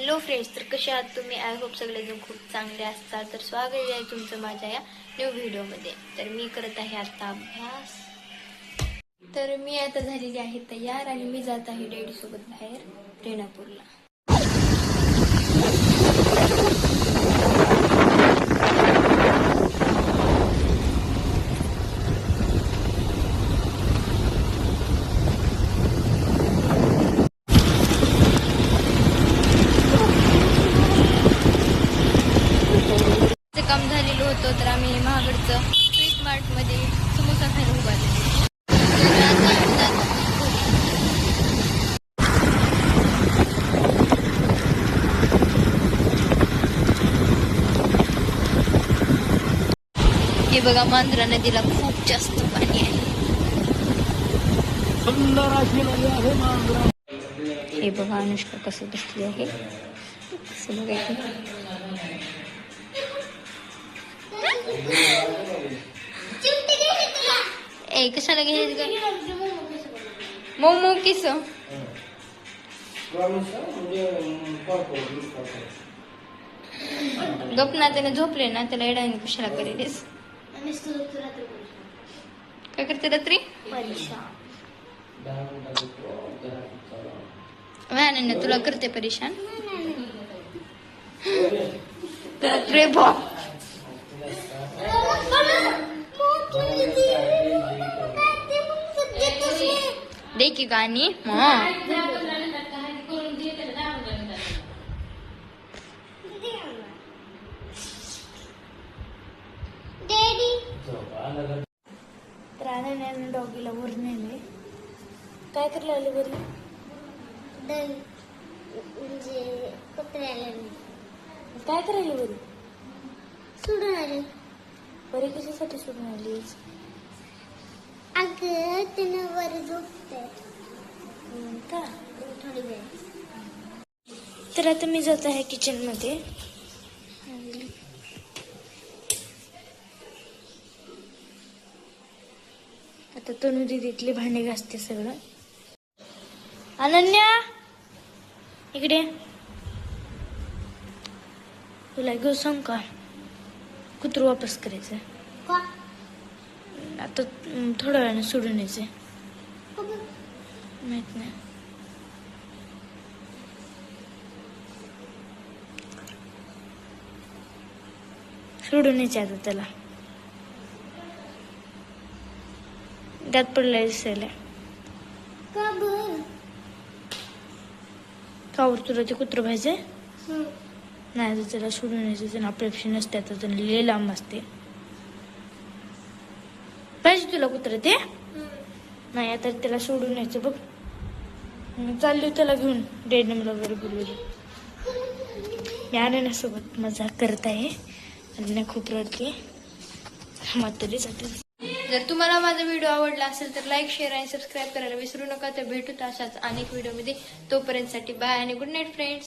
Hello friends तर कसे आहात तुम्ही? आय होप सगळेजण खूप चांगले असतात. तर स्वागत आहे तुमचं माझ्या या न्यू व्हिडिओमध्ये तर मी करत आहे आता अभ्यास. तर मी आता झालेली आहे तयार आणि मी जात आहे डॅडी सोबत बाहेर रेणापूरला. होतं तर आम्ही महागडचं स्वीट मार्टमध्ये समोसा खायला उभारले हे बघा मांजरा नदीला खूप जास्त पाणी आहे. सुंदर अशी नदी आहे मांजरा. हे बघा अनुष्का कसं बसली आहे. कसं बघायचं? ए कशाला घ्यायचं का मोमो किस गपना त्याने झोपले ना त्याला एडाने कशाला करेलीस काय करते रात्री व्हॅन तुला करते परेशान रे बा दे की गाणी अनन्याने डॉगीला वर नेले काय करायला आले बरी म्हणजे कुत्र्याला काय करायला बरी सोडून आले बरी कशासाठी सोडून आली अगं त्यानं वर झोपते. का थोडी वेळ. तर आता मी जात आहे किचनमध्ये आता तनु दिदीतले भांडे घासते सगळं. अनन्या! इकडे. तुला घेऊ सांग का? कुत्र वापस करायचं आता थोड्या वेळाने सोडून यायचं? माहीत नाही. सोडून यायचे आता त्याला. त्यात पडलाय दिसायला. कावर तुला ते कुत्र पाहिजे? नाही तर त्याला सोडून यायचं त्याला अपेक्षा नसते आता लय लांब असते. तुला कुत्र ते? नाही आता त्याला सोडून यायचं बघ. चालली त्याला घेऊन. डेडनमला वगैरे बोलवली मी अनन्यासोबत मजा करत आहे. अनन्या खूप रडते. म्हातारीसाठी जर तुम्हाला माझा व्हिडिओ आवडला असेल तर लाईक शेअर आणि सबस्क्राईब करायला विसरू नका. तर भेटूत अशाच अनेक व्हिडिओमध्ये तोपर्यंतसाठी बाय आणि गुड नाईट फ्रेंड्स